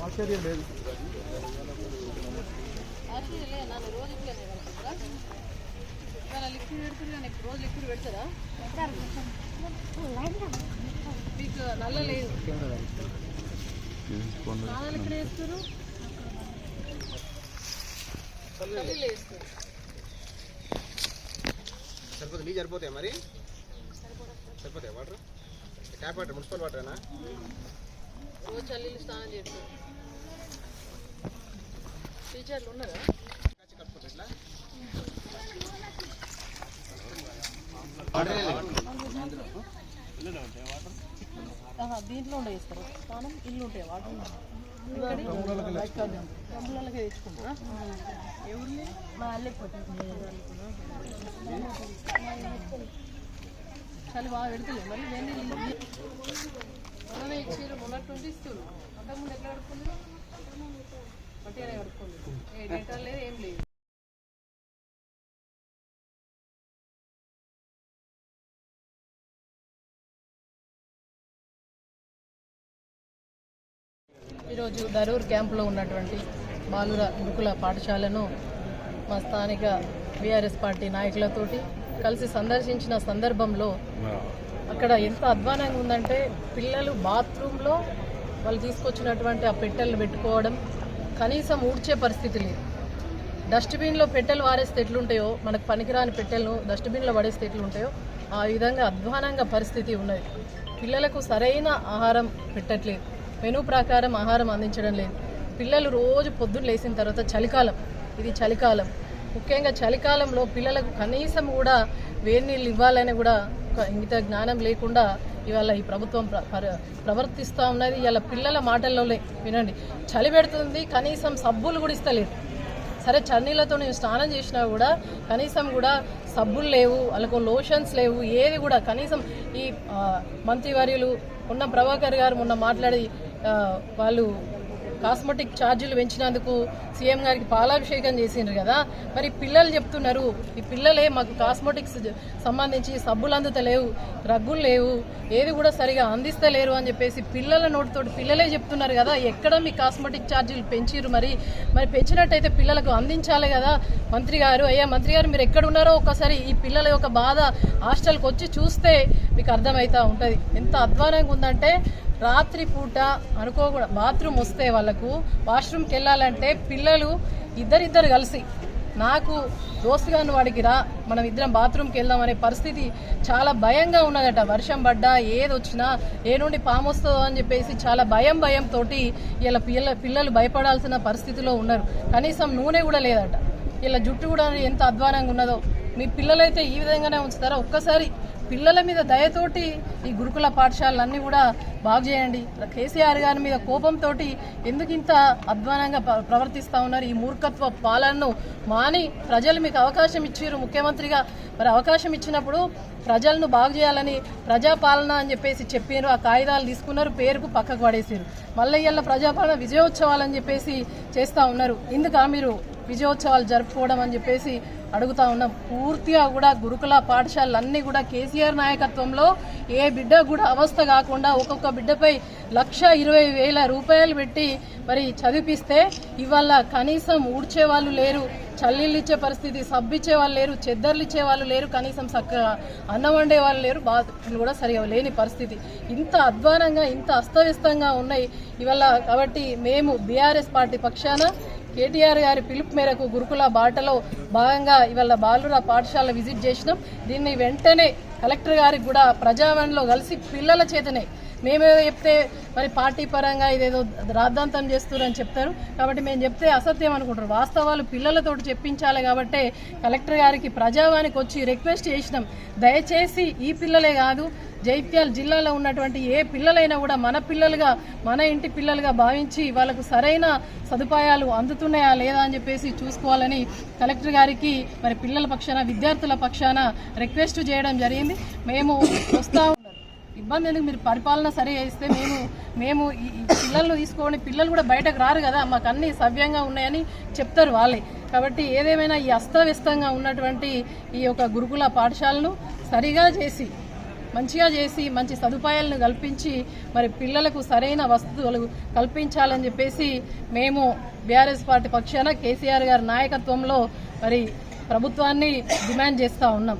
ఆశ్చర్యం లేదు లిక్విడ్ పెడుతుంది కానీ రోజు లిక్విడ్ పెడతారా మీకు నల్ల లేదు ఎక్కడ వేస్తారు? వేస్తారు సరిపోతుంది. నీళ్ళు సరిపోతాయి మరి? సరిపోతాయి వాటర్ ట్యాప్ వాటర్ మున్సిపల్ వాటరేనా స్నానం చేస్తారు టీచర్లు ఉన్నారా? దీంట్లో ఉండే వేస్తారు స్నానం? ఇల్లు ఉంటాయి వాటర్ గమ్ములకే తెచ్చుకుంటారా? ఎవరిని? చాలా బాగా పెడుతుంది. మరి వేడి నీళ్ళు మొన్ననే ఇచ్చారు మొన్నట్టుండి ఇస్తారు అంతకుముందు ఎట్లా కడుక్కుంది మట్టిగానే కడుక్కుంది ఏ డేటా లేదు ఏం లేదు. ఈరోజు దరూర్ క్యాంపులో ఉన్నటువంటి బాలుర గురుకుల పాఠశాలను మా స్థానిక బీఆర్ఎస్ పార్టీ నాయకులతోటి కలిసి సందర్శించిన సందర్భంలో అక్కడ ఎంత అధ్వానంగా ఉందంటే పిల్లలు బాత్రూంలో వాళ్ళు తీసుకొచ్చినటువంటి ఆ పెట్టెలు పెట్టుకోవడం కనీసం ఊడ్చే పరిస్థితి లేదు. డస్ట్బిన్లో పెట్టెలు వారేస్తే ఎట్లుంటాయో మనకు పనికిరాని పెట్టెలను డస్ట్బిన్లో పడేస్తే ఎట్లుంటాయో ఆ విధంగా అధ్వానంగా పరిస్థితి ఉన్నది. పిల్లలకు సరైన ఆహారం పెట్టట్లేదు. మెనూ ప్రకారం ఆహారం అందించడం లేదు. పిల్లలు రోజు పొద్దున్న లేచిన తర్వాత చలికాలం. ఇది చలికాలం. ముఖ్యంగా చలికాలంలో పిల్లలకు కనీసం కూడా వేడి నీళ్ళు ఇవ్వాలని కూడా ఒక ఇంగిత జ్ఞానం లేకుండా ఇవాళ ఈ ప్రభుత్వం ప్ర- ప్రవర్తిస్తూ ఉన్నది. ఇవాళ పిల్లల మాటల్లోనే వినండి. చలి పెడుతుంది కనీసం సబ్బులు కూడా ఇస్తలేదు సరే చన్నీళ్ళతో నేను స్నానం చేసినా కూడా కనీసం కూడా సబ్బులు లేవు వాళ్ళకు లోషన్స్ లేవు ఏది కూడా కనీసం ఈ మంత్రివర్యులు ఉన్న ప్రభాకర్ గారు మొన్న మాట్లాడి వాళ్ళు కాస్మెటిక్ ఛార్జీలు పెంచినందుకు సీఎం గారికి పాలాభిషేకం చేసిండ్రు కదా. మరి పిల్లలు చెప్తున్నారు ఈ పిల్లలే మాకు కాస్మెటిక్స్ సంబంధించి సబ్బులు అందుతలేవు రగ్గులు లేవు ఏది కూడా సరిగా అందిస్తలేరు అని చెప్పేసి పిల్లల నోటితోటి పిల్లలే చెప్తున్నారు కదా. ఎక్కడ మీ కాస్మెటిక్ ఛార్జీలు పెంచిర్రు మరి? మరి పెంచినట్టయితే పిల్లలకు అందించాలి కదా మంత్రి గారు. అయ్యా మంత్రి గారు మీరు ఎక్కడ ఉన్నారో ఒకసారి ఈ పిల్లల యొక్క బాధ హాస్టల్కి వచ్చి చూస్తే మీకు అర్థమవుతా ఉంటుంది. ఎంత అధ్వానంగా ఉందంటే రాత్రి పూట అనుకోకూడదు. బాత్రూమ్ వస్తే వాళ్ళకు వాష్రూమ్కి వెళ్ళాలంటే పిల్లలు ఇద్దరిద్దరు కలిసి నాకు దోస్తుగాని వాడికి రా మనం ఇద్దరం బాత్రూమ్కి వెళ్దాం అనే పరిస్థితి చాలా భయంగా ఉన్నదట. వర్షం పడ్డా ఏది వచ్చినా ఏ నుండి పాము వస్తుందో అని చెప్పేసి చాలా భయం భయంతో ఇలా పిల్ల పిల్లలు భయపడాల్సిన పరిస్థితిలో ఉన్నారు. కనీసం నూనె కూడా లేదట. ఇలా జుట్టు కూడా ఎంత అధ్వానంగా ఉన్నదో. మీ పిల్లలైతే ఈ విధంగానే ఉంచుతారా? ఒక్కసారి పిల్లల మీద దయతోటి ఈ గురుకుల పాఠశాలలన్నీ కూడా బాగు చేయండి. కేసీఆర్ గారి మీద కోపంతో ఎందుకు ఇంత అధ్వానంగా ప్రవర్తిస్తూ ఉన్నారు? ఈ మూర్ఖత్వ పాలనను మాని ప్రజలు మీకు అవకాశం ఇచ్చారు ముఖ్యమంత్రిగా. మరి అవకాశం ఇచ్చినప్పుడు ప్రజలను బాగు చేయాలని ప్రజాపాలన అని చెప్పేసి చెప్పారు ఆ కాగితాలు తీసుకున్నారు పేరుకు పక్కకు పడేసారు మళ్ళీ ప్రజాపాలన విజయోత్సవాలు అని చెప్పేసి చేస్తూ ఉన్నారు. ఇందుక మీరు విజయోత్సవాలు జరుపుకోవడం అని చెప్పేసి అడుగుతా ఉన్నాం. పూర్తిగా కూడా గురుకుల పాఠశాలలన్నీ కూడా కేసీఆర్ నాయకత్వంలో ఏ బిడ్డ కూడా అవస్థ కాకుండా ఒక్కొక్క బిడ్డపై లక్ష ఇరవై వేల రూపాయలు పెట్టి మరి చదివిపిస్తే ఇవాళ కనీసం ఊడ్చే వాళ్ళు లేరు చల్లీళ్ళు ఇచ్చే పరిస్థితి సబ్బిచ్చే వాళ్ళు లేరు చెద్దర్లు ఇచ్చే వాళ్ళు లేరు కనీసం చక్కగా అన్నం వండే వాళ్ళు లేరు బాధలు కూడా సరిగా లేని పరిస్థితి. ఇంత అధ్వానంగా ఇంత అస్తవ్యస్తంగా ఉన్నాయి ఇవాళ కాబట్టి మేము బీఆర్ఎస్ పార్టీ పక్షాన కేటీఆర్ గారి పిలుపు మేరకు గురుకుల బాటలో భాగంగా ఇవాళ బాలుర పాఠశాల విజిట్ చేసినాం. దీన్ని వెంటనే కలెక్టర్ గారికి కూడా ప్రజావరణలో కలిసి పిల్లల చేతనే మేమేదో చెప్తే మరి పార్టీ పరంగా ఇదేదో రాద్ధాంతం చేస్తున్నారని చెప్తారు. కాబట్టి మేము చెప్తే అసత్యం అనుకుంటారు. వాస్తవాలు పిల్లలతో చెప్పించాలి కాబట్టి కలెక్టర్ గారికి ప్రజావానికి వచ్చి రిక్వెస్ట్ చేసినాం. దయచేసి ఈ పిల్లలే కాదు జైత్యాల జిల్లాలో ఉన్నటువంటి ఏ పిల్లలైనా కూడా మన పిల్లలుగా మన ఇంటి పిల్లలుగా భావించి వాళ్ళకు సరైన సదుపాయాలు అందుతున్నాయా లేదా అని చెప్పేసి చూసుకోవాలని కలెక్టర్ గారికి మరి పిల్లల పక్షాన విద్యార్థుల పక్షాన రిక్వెస్ట్ చేయడం జరిగింది. మేము వస్తాము ఇబ్బంది ఎందుకు మీరు పరిపాలన సరి చేస్తే మేము మేము ఈ ఈ పిల్లలను పిల్లలు కూడా బయటకు రారు కదా మాకు అన్ని సవ్యంగా ఉన్నాయని చెప్తారు వాళ్ళే. కాబట్టి ఏదేమైనా ఈ అస్తవ్యస్తంగా ఉన్నటువంటి ఈ యొక్క గురుకుల పాఠశాలను సరిగా చేసి మంచిగా చేసి మంచి సదుపాయాలను కల్పించి మరి పిల్లలకు సరైన వసతులు కల్పించాలని చెప్పేసి మేము బీఆర్ఎస్ పార్టీ పక్షాన కేసీఆర్ గారి నాయకత్వంలో మరి ప్రభుత్వాన్ని డిమాండ్ చేస్తూ ఉన్నాం.